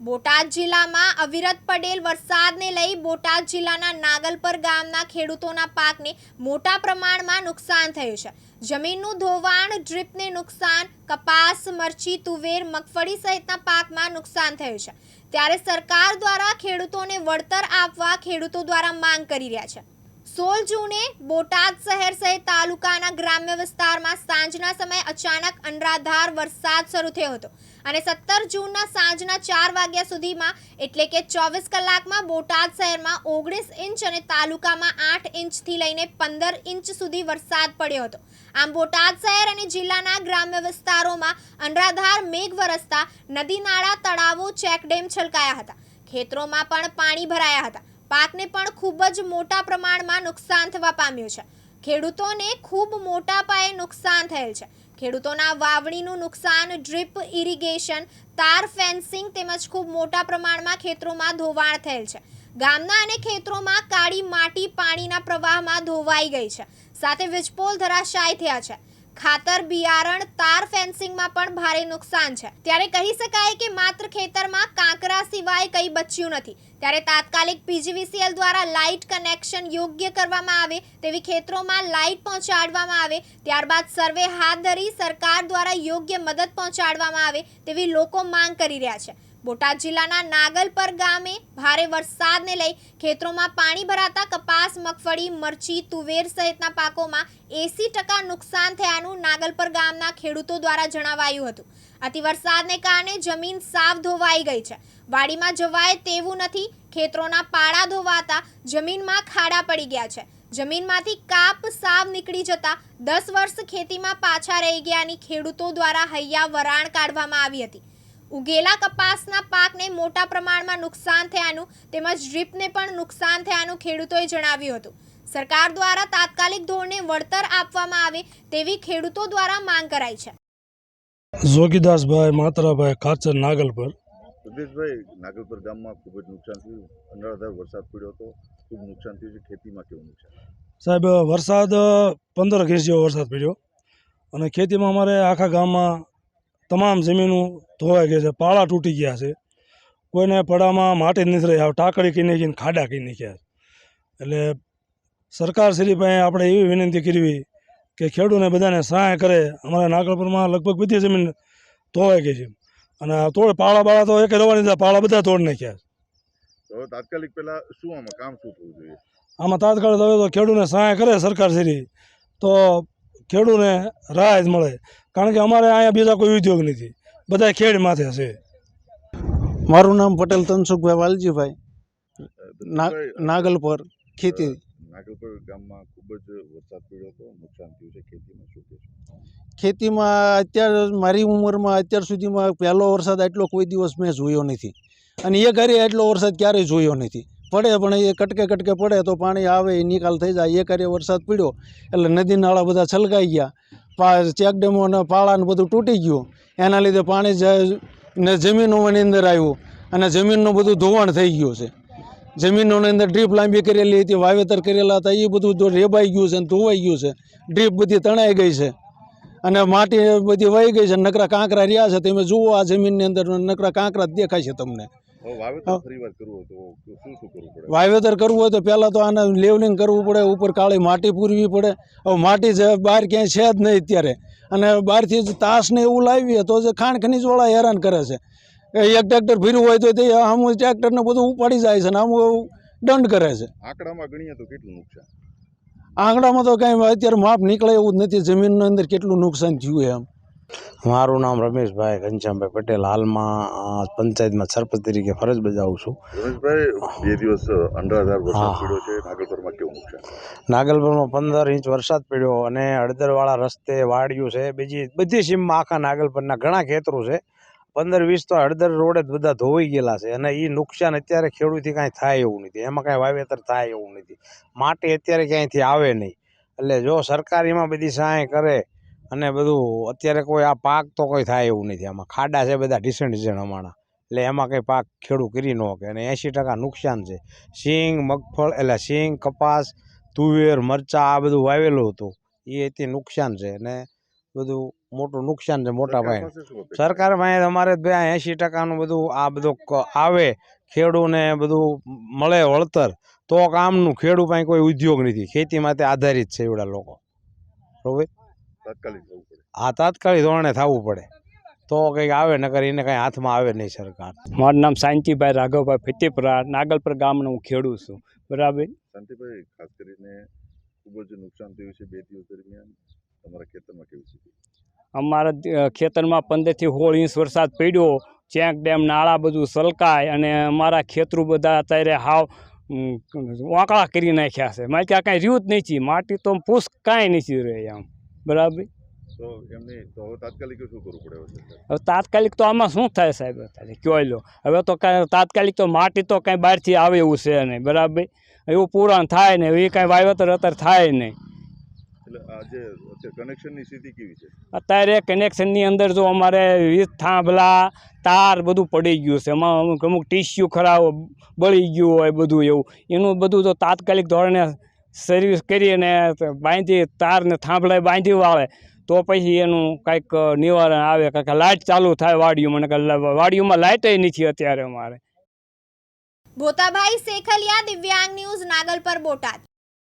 બોટાદ જિલ્લામાં અવિરત પડેલ વરસાદને લઈ બોટાદ જિલ્લાના નાગલપર ગામના ખેડૂતોના પાકને મોટા પ્રમાણમાં નુકસાન થયું છે. જમીનનું ધોવાણ, ડ્રીપને નુકસાન, કપાસ, મરચી, તુવેર, મગફળી સહિતના પાકમાં નુકસાન થયું છે. ત્યારે સરકાર દ્વારા ખેડૂતોને વળતર આપવા ખેડૂતો દ્વારા માંગ કરી રહ્યા છે. સોળ જૂને બોટાદ શહેર સહિત તાલુકાના ગ્રામ્ય વિસ્તારમાં સાંજના સમયે અચાનક અનરાધાર વરસાદ શરૂ થયો હતો. અને સત્તર જૂનના સાંજના ચાર વાગ્યા સુધીમાં એટલે કે ચોવીસ કલાકમાં બોટાદ શહેરમાં ઓગણીસ ઇંચ અને તાલુકામાં આઠ ઇંચથી લઈને પંદર ઇંચ સુધી વરસાદ પડ્યો હતો. આમ બોટાદ શહેર અને જિલ્લાના ગ્રામ્ય વિસ્તારોમાં અનરાધાર મેઘ વરસતા નદી નાળા તળાવો ચેકડેમ છલકાયા હતા. ખેતરોમાં પણ પાણી ભરાયા હતા. પાકને પણ ખૂબ જ મોટા પ્રમાણમાં નુકસાન થવા પામ્યું છે. ખેડૂતોને ખૂબ મોટા પાયે નુકસાન થયેલ છે. ખેડૂતોના વાવણીનું નુકસાન, ડ્રીપ ઇરિગેશન, તાર ફેન્સિંગ તેમજ ખૂબ મોટા પ્રમાણમાં ખેતરોમાં ધોવાણ થયેલ છે. ગામના અને ખેતરોમાં કાળી માટી પાણીના પ્રવાહમાં ધોવાઈ ગઈ છે. સાથે વીજપોલ ધરાશાયી થયા છે. ખાતર, બિયારણ, તાર ફેન્સિંગમાં પણ ભારે નુકસાન છે. ત્યારે કહી શકાય કે માત્ર ખેતરમાં કાંકરા સિવાય કંઈ બચ્યું નથી. ત્યારે તાત્કાલિક પીજીવીસીએલ દ્વારા લાઇટ કનેક્શન યોગ્ય કરવામાં આવે તેવી ખેતરોમાં લાઇટ પહોંચાડવામાં આવે, ત્યારબાદ સર્વે હાથ ધરી સરકાર દ્વારા યોગ્ય મદદ પહોંચાડવામાં આવે તેવી લોકો માંગ કરી રહ્યા છે. બોટાદ જિલ્લાના નાગલપર ગામે ભારે વરસાદને લઈ ખેતરોમાં પાણી ભરાતા કપાસ, મગફળી, મરચી, તુવેર સહિતના પાકોમાં એસી ટકા નુકસાન થયાનું નાગલપર ગામના ખેડૂતો દ્વારા જણાવાયું હતું. અતિ વરસાદને કારણે જમીન સાફ ધોવાઈ ગઈ છે. વાડીમાં જવાય તેવું નથી. ખેતરોના પાળા ધોવાતા જમીનમાં ખાડા પડી ગયા છે. જમીનમાંથી કાપ સાવ નીકળી જતા દસ વર્ષ ખેતીમાં પાછા રહી ગયાની ખેડૂતો દ્વારા હૈયા વરાણ કાઢવામાં આવી હતી. ઉગેલા કપાસના પાકને મોટા પ્રમાણમાં નુકસાન થયાનું તેમજ ડ્રીપને પણ નુકસાન થયાનું ખેડૂતોએ જણાવ્યું હતું. સરકાર દ્વારા તાત્કાલિક ધોરણે વળતર આપવામાં આવે તેવી ખેડૂતો દ્વારા માંગ કરાઈ છે. જોગીદાસભાઈ માતરાભાઈ કાચર નાગલપર. સુદેશભાઈ નાગલપર ગામમાં ખૂબ જ નુકસાન થયું. અનરાધાર વરસાદ પડ્યો હતો. ખૂબ નુકસાન થયું છે. ખેતીમાં કેવું નુકસાન? સાહેબ વરસાદ પંદર ઘેસ જેવો વરસાદ પડ્યો. અને ખેતીમાં અમારે આખા ગામમાં તમામ જમીનો ધોવાઈ ગઈ છે પાળા તૂટી ગયા છે. કોઈને પડામાં માટી જ નથી રહી ટાંકડી કરી નાખીને ખાડા કરી નાખ્યા એટલે સરકાર શ્રી પાસે આપણે એવી વિનંતી કરવી કે ખેડૂતને બધાને સહાય કરે. અમારા નાગલપુરમાં લગભગ બધી જમીન ધોવાઈ ગઈ છે. અને તોડ પાળા બાળા તો એક રવાની હતા પાળા બધા તોડ નાખ્યા તો તાત્કાલિક પહેલાં શું આમાં કામ શું થવું જોઈએ? આમાં તાત્કાલિક હવે તો ખેડૂતને સહાય કરે સરકાર શ્રી. તો ખેડૂતને રાહત મળે. કારણ કે અમારે અહીંયા બીજા કોઈ ઉદ્યોગ નથી. બધા ખેડ માથે છે. મારું નામ પટેલ તનસુખભાઈ વાલજીભાઈ. નાગલપર નાગલ પર ખેતી. નાગલપર ગામમાં ખૂબ જ વરસાદ પડ્યો હતો. નુકસાન થયું છે ખેતીમાં. શું ખેતીમાં અત્યારે મારી ઉંમરમાં અત્યાર સુધીમાં પહેલો વરસાદ આટલો કોઈ દિવસ મેં જોયો નથી. અને એ ઘરે એટલો વરસાદ ક્યારેય જોયો નથી. પડે પણ એ કટકે કટકે પડે તો પાણી આવે એ નિકાલ થઈ જાય. એ ઘરે વરસાદ પડ્યો એટલે નદી નાળા બધા છલકાઈ ગયા. ચેકડેમો અને પાળાને બધું તૂટી ગયું. એના લીધે પાણી ને જમીનોની અંદર આવ્યું. અને જમીનનું બધું ધોવાણ થઈ ગયું છે. જમીનોની અંદર ડ્રીપ લાંબી કરેલી હતી, વાવેતર કરેલા હતા, એ બધું રેબાઈ ગયું છે અને ધોવાઈ ગયું છે. ડ્રીપ બધી તણાઈ ગઈ છે. અને માટી બધી વહી ગઈ છે નકરા કાંકરા રહ્યા છે. તમે જુઓ આ જમીનની અંદર નકરા કાંકરા જ દેખાય છે તમને. વાવેતર કરવું હોય તો પહેલાં તો આને લેવલિંગ કરવું પડે ઉપર કાળી માટી પૂરવી પડે. હવે માટી છે બહાર ક્યાંય છે જ નહીં અત્યારે. અને બહારથી જ તાસને એવું લાવીએ તો જે ખાણ ખનીજવાળા હેરાન કરે છે. એ એક ટ્રેક્ટર ભર્યું હોય તો તે આમ ટ્રેક્ટરને બધું ઉપાડી જાય છે ને આમ દંડ કરે છે. આંકડામાં ગણીએ તો કેટલું નુકસાન? આંકડામાં તો કાંઈ અત્યારે માપ નીકળે એવું જ નથી. જમીનની અંદર કેટલું નુકસાન થયું એમ મારું નામ રમેશભાઈ ઘનશ્યામભાઈ પટેલ. હાલમાં પંચાયતમાં સરપંચ તરીકે ફરજ બજાવું છું. રમેશભાઈ બે દિવસ અનરાધાર વરસાદ પડ્યો છે. નાગલપરમાં કેવું નુકસાન નાગલપુરમાં પંદર ઇંચ વરસાદ પડ્યો અને હળદરવાળા રસ્તે વાડિયું છે. બીજી બધી સીમમાં આખા નાગલપુરના ઘણા ખેતરો છે. પંદર વીસ તો હળદર રોડે જ બધા ધોવાઈ ગયેલા છે અને એ નુકસાન અત્યારે ખેડૂતથી કાંઈ થાય એવું નથી. એમાં કાંઈ વાવેતર થાય એવું નથી. માટી અત્યારે ક્યાંયથી આવે નહીં. એટલે જો સરકાર એમાં બધી સહાય કરે અને બધું અત્યારે કોઈ આ પાક તો કોઈ થાય એવું નથી. આમાં ખાડા છે બધા ઢીસણ ઢીસણ અમારા એટલે એમાં કંઈ પાક ખેડૂ કરી ન શકે. અને એંશી ટકા નુકસાન છે. સિંગ મગફળ એટલે સિંગ કપાસ તુવેર મરચાં આ બધું વાવેલું હતું. એ તે નુકસાન છે અને બધું મોટું નુકસાન છે મોટા અપેક્ષા? સરકાર પાસે અમારે ભાઈ એંશી ટકાનું બધું આ બધું આવે ખેડૂને બધું મળે વળતર તો કામનું ખેડૂત પાસે કોઈ ઉદ્યોગ નથી. ખેતી માટે આધારિત છે એવડા લોકો. બરોબર? આ તાત્કાલિક ધોરણે થવું પડે. તો કંઈક આવે નકર એને કંઈ હાથમાં આવે નહીં સરકાર. મારું નામ શાંતિભાઈ રાઘવભાઈ ફતેપુરા નાગલપર ગામનો હું ખેડૂત છું. બરાબર? શાંતિભાઈ ખાસ કરીને ખૂબ જ નુકસાન થયું છે બે દિવસ દરમિયાન. તમારા ખેતરમાં કેવી સ્થિતિ? અમારા ખેતરમાં પંદરથી સોળ ઇંચ વરસાદ પડ્યો. ચેક ડેમ નાળા બધું સલકાય અને અમારા ખેતરું બધા અત્યારે હાવ વાંકળા કરી નાખ્યા છે. મારે ત્યાં કાંઈ રહ્યું જ નથી માટી તો પૂછ કાંઈ નથી રહે આમ બરાબર? હવે તાત્કાલિક તો આમાં શું થાય સાહેબ? અત્યારે કયો લો? હવે તો કાંઈ તાત્કાલિક તો માટી તો કાંઈ બહારથી આવે એવું છે નહીં બરાબર? એવું પૂરણ થાય ને એ કાંઈ વાવેતર અત્યારે થાય નહીં. અત્યારે કનેક્શનની અંદર જો અમારે વીજ થાંભલા તાર બધું પડી ગયું છે. એમાં અમુક અમુક ટીસ્યુ ખરાબ બળી ગયું હોય બધું એવું. એનું બધું તો તાત્કાલિક ધોરણે સર્વિસ કરી અને બાંધી, તારને થાંભલાએ બાંધી વાળે. તો પછી એનું કાંઈક નિવારણ આવે. કારણ કે લાઇટ ચાલુ થાય વાડીઓમાં. નકર લા- વાડીઓમાં લાઇટે નથી અત્યારે અમારે. ભોતાભાઈ શેખલિયા, દિવ્યાંગ ન્યૂઝ, નાગલપર બોટાદ.